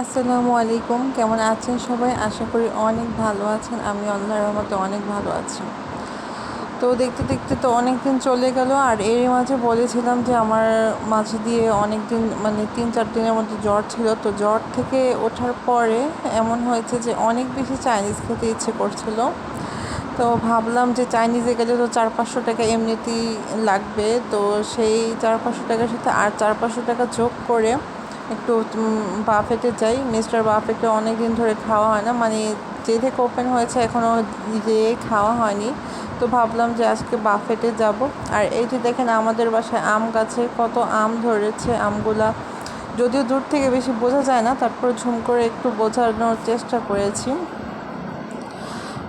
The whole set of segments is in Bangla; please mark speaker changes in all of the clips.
Speaker 1: আসসালামু আলাইকুম, কেমন আছেন সবাই? আশা করি অনেক ভালো আছেন। আমি আল্লাহর রহমতে অনেক ভালো আছি। তো দেখতে দেখতে তো অনেক দিন চলে গেল, আর এরই মাঝে বলেছিলাম যে আমার মাঝে দিয়ে অনেক দিন মানে তিন চার দিনের মধ্যে জ্বর ছিল। তো জ্বর থেকে ওঠার পরে এমন হয়েছে যে অনেক বেশি চাইনিজ খেতে ইচ্ছে করছিল। তো ভাবলাম যে চাইনিজে গেলে তো চার পাঁচশো টাকা এমনিতেই লাগবে। তো সেই চার পাঁচশো টাকার সাথে আর চার পাঁচশো টাকা যোগ করে একটু বাফেটে যাই। মিস্টার বাফেটে অনেক দিন ধরে খাওয়া হয় না। মানে যে থেকে ওপেন হয়েছে এখনও যেয়ে খাওয়া হয়নি। তো ভাবলাম যে আজকে বাফেটে যাব। আর এই যে দেখেন আমাদের বাসায় আম গাছে কত আম ধরেছে, আমগুলা। যদিও দূর থেকে বেশি বোঝা যায় না, তারপর ঝুম করে একটু বোঝানোর চেষ্টা করেছি।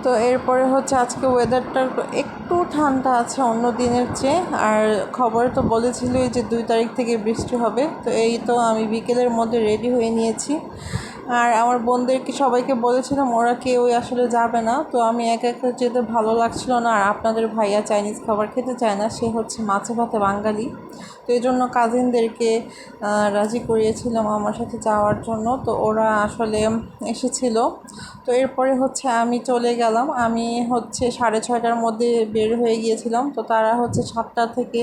Speaker 1: তো এরপরে হচ্ছে আজকে ওয়েদারটা একটু ঠান্ডা আছে অন্য দিনের চেয়ে। আর খবরে তো বলেছিলই যে দুই তারিখ থেকে বৃষ্টি হবে। তো এই তো আমি বিকেলের মধ্যে রেডি হয়ে নিয়েছি। আর আমার বোনদেরকে সবাইকে বলেছিলাম, ওরা কেউই আসলে যাবে না। তো আমি একা একা যেতে ভালো লাগছিল না, আর আপনাদের ভাইয়া চাইনিজ খাবার খেতে চায় না, সে হচ্ছে মাছে ভাতে বাঙালি। তো এই জন্য কাজিনদেরকে রাজি করিয়েছিলাম আমার সাথে যাওয়ার জন্য। তো ওরা আসলে এসেছিল। তো এরপরে হচ্ছে আমি চলে গেলাম। আমি হচ্ছে সাড়ে ছয়টার মধ্যে বের হয়ে গিয়েছিলাম। তো তারা হচ্ছে সাতটা থেকে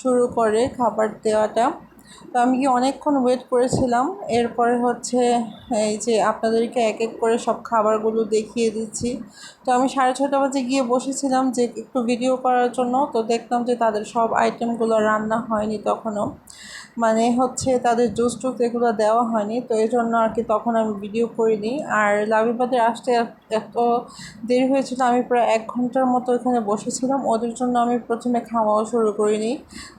Speaker 1: শুরু করে খাবার দেওয়াটা। তো আমি কি অনেকক্ষণ ওয়েট করেছিলাম, এরপরে হচ্ছে এই যে আপনাদেরকে এক এক করে সব খাবারগুলো দেখিয়ে দিচ্ছি। তো আমি সাড়ে ছটা বাজে গিয়ে বসেছিলাম যে একটু ভিডিও করার জন্য, তো দেখলাম যে তাদের সব আইটেমগুলো রান্না হয়নি তখনও। মানে হচ্ছে তাদের জুস টুস এগুলো দেওয়া হয়নি, তো এই জন্য আর কি তখন আমি ভিডিও করিনি। আর লাভিবাদের আসতে এত দেরি হয়েছিল, আমি প্রায় এক ঘণ্টার মতো এখানে বসেছিলাম। ওদের জন্য আমি প্রথমে খাওয়াও শুরু করিনি।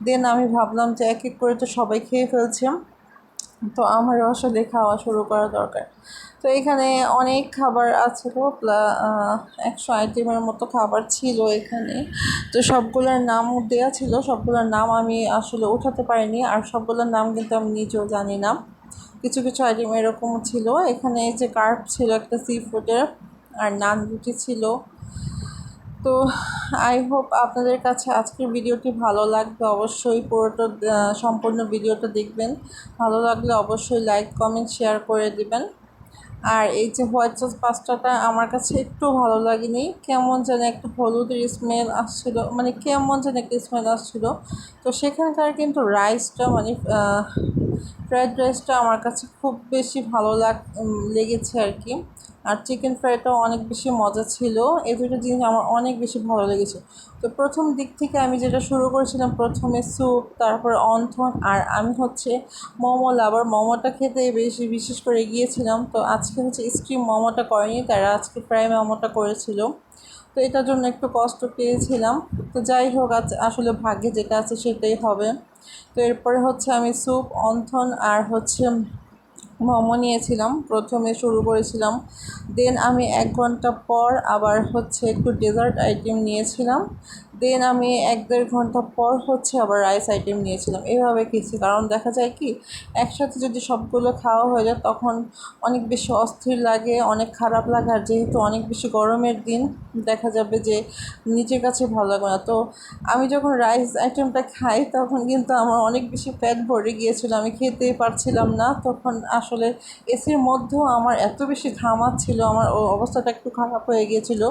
Speaker 1: দেন আমি ভাবলাম যে এক এক করে তো সবাই খেয়ে ফেলছে। তো আমারও আসলে খাওয়া শুরু করা দরকার। তো এখানে অনেক খাবার আছে প্লা একশো আইটেমের মতো খাবার ছিল এখানে। তো সবগুলোর নাম দেওয়া ছিল, সবগুলোর নাম আমি আসলে উঠাতে পারিনি, আর সবগুলোর নাম কিন্তু আমি নিজেও জানি না। কিছু কিছু আইটেম এরকম ছিল। এখানে যে কার্প ছিল একটা সি ফুডের আর নান রুটি ছিল। তো আই হোপ আপনাদের কাছে আজকের ভিডিওটি ভালো লাগবে। অবশ্যই পুরোটা সম্পূর্ণ ভিডিওটা দেখবেন। ভালো লাগলে অবশ্যই লাইক কমেন্ট শেয়ার করে দিবেন। আর এই যে হোয়াইট সস পাস্তাটা আমার কাছে একটু ভালো লাগেনি। কেমন যেন একটু হলুদের স্মেল আসছিল মানে কেমন যেন একটা স্মেল আসছিল। তো সেখানকার কিন্তু রাইসটা মানে ফ্রায়েড রাইসটা আমার কাছে খুব বেশি ভালো লাগ লেগেছে আর কি। আর চিকেন ফ্রাইটাও অনেক বেশি মজা ছিল। এই দুটো জিনিস আমার অনেক বেশি ভালো লেগেছে। তো প্রথম দিক থেকে আমি যেটা শুরু করেছিলাম, প্রথমে স্যুপ তারপর অন্থন, আর আমি হচ্ছে মোমো লাভার মোমোটা খেতে বেশি, বিশেষ করে গিয়েছিলাম। তো আজকে হচ্ছে স্ট্রিম মোমোটা করেনি তারা আজকে ফ্রাই মোমোটা করেছিল। তো এটার জন্য একটু কষ্ট পেয়েছিলাম। তো যাই হোক, আজ আসলে ভাগ্যে যেটা আছে সেটাই হবে। তো এরপরে হচ্ছে আমি স্যুপ অন্থন, আর হচ্ছে মোমো নিয়েছিলাম, প্রথমে শুরু করেছিলাম। দেন আমি এক ঘণ্টা পর আবার হচ্ছে একটু ডেজার্ট আইটেম নিয়েছিলাম। দেন আমি এক দেড় ঘণ্টা পর হচ্ছে আবার রাইস আইটেম নিয়েছিলাম। এভাবে খেয়েছি। কারণ দেখা যায় কি, একসাথে যদি সবগুলো খাওয়া হয়ে যায়, তখন অনেক বেশি অস্থির লাগে, অনেক খারাপ লাগে। আর যেহেতু অনেক বেশি গরমের দিন, দেখা যাবে যে নিজের কাছে ভালো লাগবে না। তো আমি যখন রাইস আইটেমটা খাই, তখন কিন্তু আমার অনেক বেশি ফ্যাট ভরে গিয়েছিল। আমি খেতে পারছিলাম না। তখন আসলে এসির মধ্যেও আমার এত বেশি ঘামাচ্ছিল, আমার অবস্থাটা একটু খারাপ হয়ে গিয়েছিল।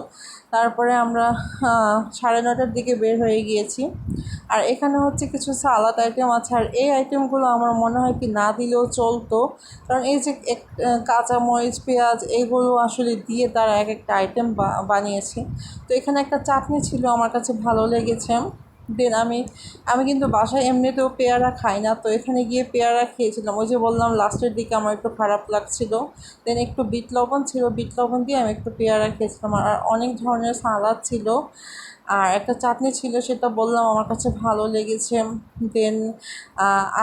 Speaker 1: তারপরে আমরা সাড়ে নটার দিকে বের হয়ে গিয়েছি। আর এখানে হচ্ছে কিছু সালাদ আইটেম আছে। আর এই আইটেমগুলো আমার মনে হয় কি না দিলেও চলতো। কারণ এই যে কাঁচামরিচ, পেঁয়াজ, এগুলো আসলে দিয়ে তারা এক একটা আইটেম বানিয়েছে। তো এখানে একটা চাটনি ছিল, আমার কাছে ভালো লেগেছে। দেন আমি আমি কিন্তু বাসায় এমনিতেও পেয়ারা খাই না, তো এখানে গিয়ে পেয়ারা খেয়েছিলাম। ওই যে বললাম, লাস্টের দিকে আমার একটু খারাপ লাগছিল। দেন একটু বিট লবণ ছিল, বিট লবণ দিয়ে আমি একটু পেয়ারা খেয়েছিলাম। আর অনেক ধরনের সালাদ ছিল। আর একটা চাটনি ছিল, সেটা বললাম আমার কাছে ভালো লেগেছে। দেন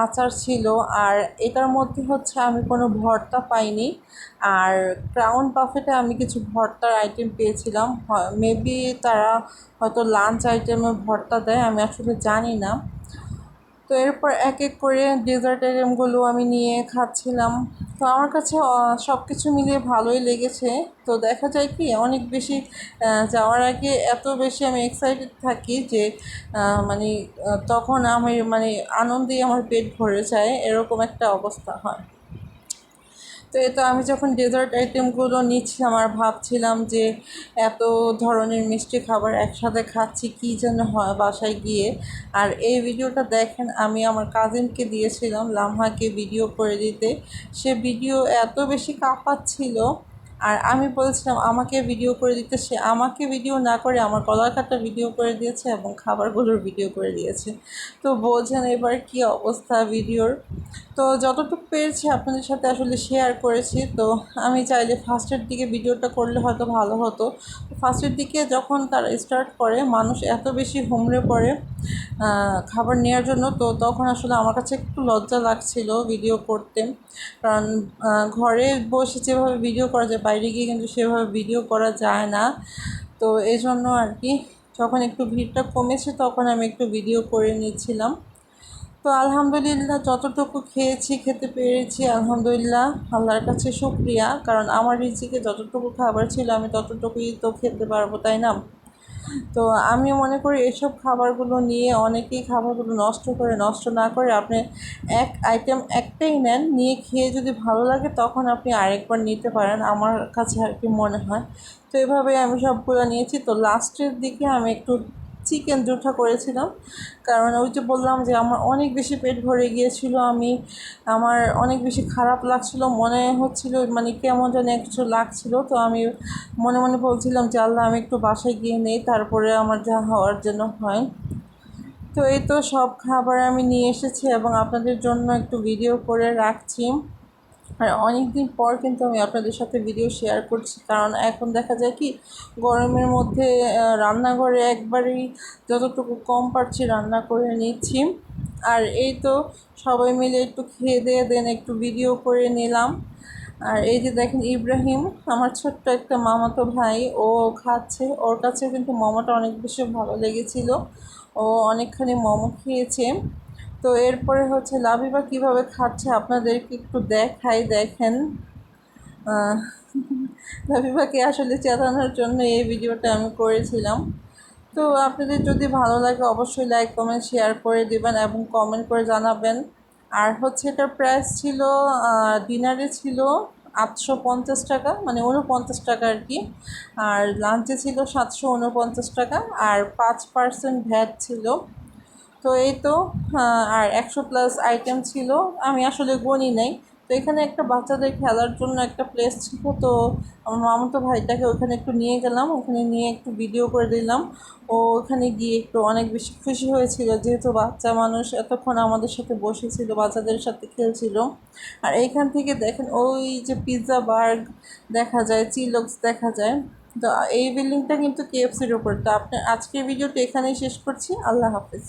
Speaker 1: আচার ছিল। আর এটার মধ্যে হচ্ছে আমি কোনো ভর্তা পাইনি। আর ক্রাউন বাফেটে আমি কিছু ভর্তার আইটেম পেয়েছিলাম। মেবি তারা হয়তো লাঞ্চ আইটেমে ভর্তা দেয়, আমি আসলে জানি না। তো এরপর এক এক করে ডেজার্ট আইটেমগুলো আমি নিয়ে খাচ্ছিলাম। তো আমার কাছে সব কিছু মিলিয়ে ভালোই লেগেছে। তো দেখা যায় কি, অনেক বেশি যাওয়ার আগে এত বেশি আমি এক্সাইটেড থাকি যে মানে তখন আমি মানে আনন্দেই আমার পেট ভরে যায়। এরকম একটা অবস্থা হয়। তো এ তো আমি যখন ডেজার্ট আইটেমগুলো নিচ্ছি, আমার ভাবছিলাম যে এত ধরনের মিষ্টি খাবার একসাথে খাচ্ছি, কী যেন হয় বাসায় গিয়ে। আর এই ভিডিওটা দেখেন, আমি আমার কাজিনকে দিয়েছিলাম, লামহাকে ভিডিও করে দিতে। সে ভিডিও এত বেশি কাঁপাচ্ছিল আর আমি বলেছিলাম, আমাকে ভিডিও করে দিতে। সে আমাকে ভিডিও না করে আমার কলার কাটা ভিডিও করে দিয়েছে এবং খাবারগুলোর ভিডিও করে দিয়েছে। তো বোঝেন এবার কি অবস্থা ভিডিওর তো যতটুকু পেরেছি আপনাদের সাথে আসলে শেয়ার করেছি। তো আমি চাইলে ফার্স্টের দিকে ভিডিওটা করলে হয়তো ভালো হতো। ফার্স্টের দিকে যখন তারা স্টার্ট করে, মানুষ এত বেশি হুমড়ে পড়ে খাবার নেওয়ার জন্য। তো তখন আসলে আমার কাছে একটু লজ্জা লাগছিল ভিডিও করতে। কারণ ঘরে বসে যেভাবে ভিডিও করা যায়, বাইরে গিয়ে কিন্তু সেভাবে ভিডিও করা যায় না। তো এই জন্য আর কি, যখন একটু ভিড়টা কমেছে তখন আমি একটু ভিডিও করে নিয়েছিলাম। তো আলহামদুলিল্লাহ যতটুকু খেয়েছি, খেতে পেরেছি, আলহামদুলিল্লাহ, আল্লাহর কাছে শুক্রিয়া। কারণ আমার রিজিকে যতটুকু খাবার ছিল আমি ততটুকুই তো খেতে পারব, তাই না? তো আমি মনে করি এসব খাবারগুলো নিয়ে অনেকেই খাবারগুলো নষ্ট করে, নষ্ট না করে আপনি এক আইটেম একটাই নেন, নিয়ে খেয়ে যদি ভালো লাগে তখন আপনি আরেকবার নিতে পারেন আমার কাছে আর কি মনে হয়। তো এভাবে আমি সবগুলো নিয়েছি। তো লাস্টের দিকে আমি একটু চিকেন জুঠা করেছিলাম। কারণ ওই যে বললাম যে আমার অনেক বেশি পেট ভরে গিয়েছিল, আমি, আমার অনেক বেশি খারাপ লাগছিল, মনে হচ্ছিল মানে কেমন যেন কিছু লাগছিল। তো আমি মনে মনে বলছিলাম যে, আল্লাহ, আমি একটু বাসায় গিয়ে নেই, তারপরে আমার যা হওয়ার জন্য হয়। তো এই তো সব খাবার আমি নিয়ে এসেছি এবং আপনাদের জন্য একটু ভিডিও করে রাখছি। আর অনেক দিন পর কিন্তু আমি আপনাদের সাথে ভিডিও শেয়ার করছি। কারণ এখন দেখা যায় কি, গরমের মধ্যে রান্নাঘরে একবারেই যতটুকু কম পারছি রান্না করে নিচ্ছি। আর এই তো সবাই মিলে একটু খেয়ে দিয়ে দেন, একটু ভিডিও করে নিলাম। আর এই যে দেখেন ইব্রাহিম, আমার ছোট্ট একটা মামাতো ভাই, ও খাচ্ছে। ওর কাছে কিন্তু মোমোটা অনেক বেশি ভালো লেগেছিল। ও অনেকখানি মোমো খেয়েছে। তো এরপরে হচ্ছে লাভিবা কীভাবে খাচ্ছে আপনাদেরকে একটু দেখাই, দেখেন। লাভিবাকে আসলে চেতানোর জন্য এই ভিডিওটা আমি করেছিলাম। তো আপনাদের যদি ভালো লাগে অবশ্যই লাইক, কমেন্ট, শেয়ার করে দেবেন এবং কমেন্ট করে জানাবেন। আর হচ্ছে এটার প্রাইস ছিল ডিনারে ছিল আটশো পঞ্চাশ টাকা মানে উনপঞ্চাশ টাকা আর কি। আর লাঞ্চে ছিল সাতশো উনপঞ্চাশ টাকা। আর পাঁচ পার্সেন্ট ভ্যাট ছিল। তো এই তো আর একশো প্লাস আইটেম ছিল। আমি আসলে গণি নাই। তো এখানে একটা বাচ্চাদের খেলার জন্য একটা প্লেস ছিল। তো আমার মামাতো ভাইটাকে ওখানে একটু নিয়ে গেলাম। ওখানে নিয়ে একটু ভিডিও করে দিলাম। ও ওখানে গিয়ে একটু অনেক বেশি খুশি হয়েছিল। যেহেতু বাচ্চা মানুষ এতক্ষণ আমাদের সাথে বসেছিল, বাচ্চাদের সাথে খেলছিল। আর এইখান থেকে দেখেন, ওই যে পিৎজা বার্গ দেখা যায় চিলক্স দেখা যায়। তো এই বিল্ডিংটা কিন্তু কেএফসির ওপর তো আপনি আজকের ভিডিওটা এখানেই শেষ করছি। আল্লাহ হাফিজ।